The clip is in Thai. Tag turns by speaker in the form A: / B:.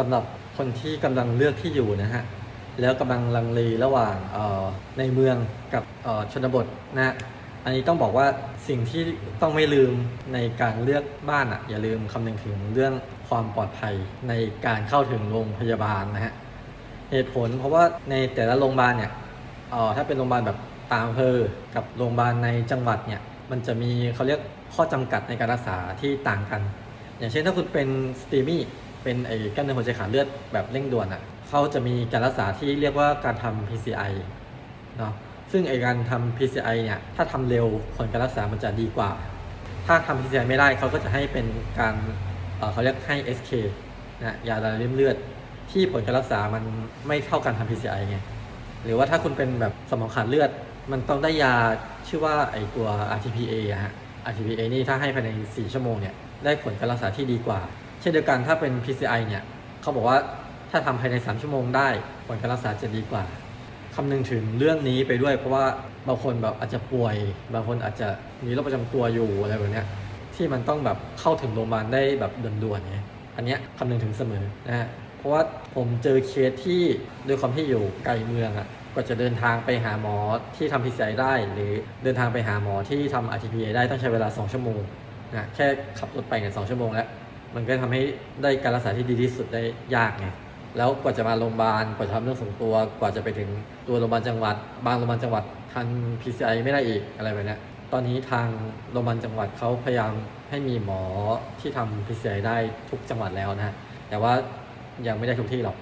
A: สำหรับคนที่กำลังเลือกที่อยู่นะฮะแล้วกำลังลังเลระหว่างออในเมืองกับออชนบทนะฮะอันนี้ต้องบอกว่าสิ่งที่ต้องไม่ลืมในการเลือกบ้านอะอย่าลืมคำนึงถึงเรื่องความปลอดภัยในการเข้าถึงโรงพยาบาลนะฮะเหตุผลเพราะว่าในแต่ละโรงพยาบาลเนี่ยออถ้าเป็นโรงพยาบาลแบบตามอำเภอกับโรงพยาบาลในจังหวัดเนี่ยมันจะมีเขาเรียกข้อจำกัดในการรักษาที่ต่างกัน อย่างเช่นถ้าคุณเป็นสตีมี่ เป็นไอ้กล้ามเนื้อหัวใจขาดเลือดแบบเร่งด่วนอะเขาจะมีการรักษาที่เรียกว่าการทำ PCI เนาะซึ่งไอ้การทำ PCI เนี่ยถ้าทำเร็วผลการรักษามันจะดีกว่า ถ้าทำ PCI ไม่ได้เขาก็จะให้เป็นการเอ่อเขาเรียกให้ SK นะยาละลายริ่มเลือด ที่ผลการรักษามันไม่เท่ากันทำ PCI ไงหรือว่าถ้าคุณเป็นแบบสมองขาดเลือด มันต้องได้ยาชื่อว่าไอตัว RTPA อะฮะ RTPA นี่ถ้าให้ภายใน 4 ชั่วโมงเนี่ยได้ผลการรักษาที่ดีกว่า เช่นเดียวกันถ้าเป็น PCI เนี่ยเขาบอกว่าถ้าทำภายใน 3 ชั่วโมงได้ผลการรักษาจะดีกว่าคำนึงถึงเรื่องนี้ไปด้วย เพราะว่าบางคนแบบอาจจะป่วย บางคนอาจจะมีโรคประจำตัวอยู่อะไรแบบเนี้ยที่มันต้องแบบเข้าถึงโรงพยาบาลได้แบบด่วนๆไงอันเนี้ยคำนึงถึงเสมอนะฮะเพราะว่าผมเจอเคสที่ด้วยความที่อยู่ไกลเมืองอะ่ะก็จะเดินทางไปหาหมอที่ทำ PCI ได้ หรือเดินทางไปหาหมอที่ทำ RTPA ได้ต้องใช้เวลา 2 ชั่วโมงนะแค่ขับรถไปกัน2ชั่วโมงแล้ว มันก็ทำให้ได้การรักษาที่ดีที่สุดได้ยากไงแล้วกว่าจะมาโรงพยาบาลกว่าจะทำเรื่องส่งตัว กว่าจะไปถึงตัวโรงพยาบาลจังหวัด บางโรงพยาบาลจังหวัดทัน PCI ไม่ได้อีกอะไรแบบเนี้ยตอนนี้ทางโรงพยาบาลจังหวัดเขาพยายามให้มีหมอที่ทำ PCI ได้ทุกจังหวัดแล้วนะฮะแต่ว่ายังไม่ได้ทุกที่หรอก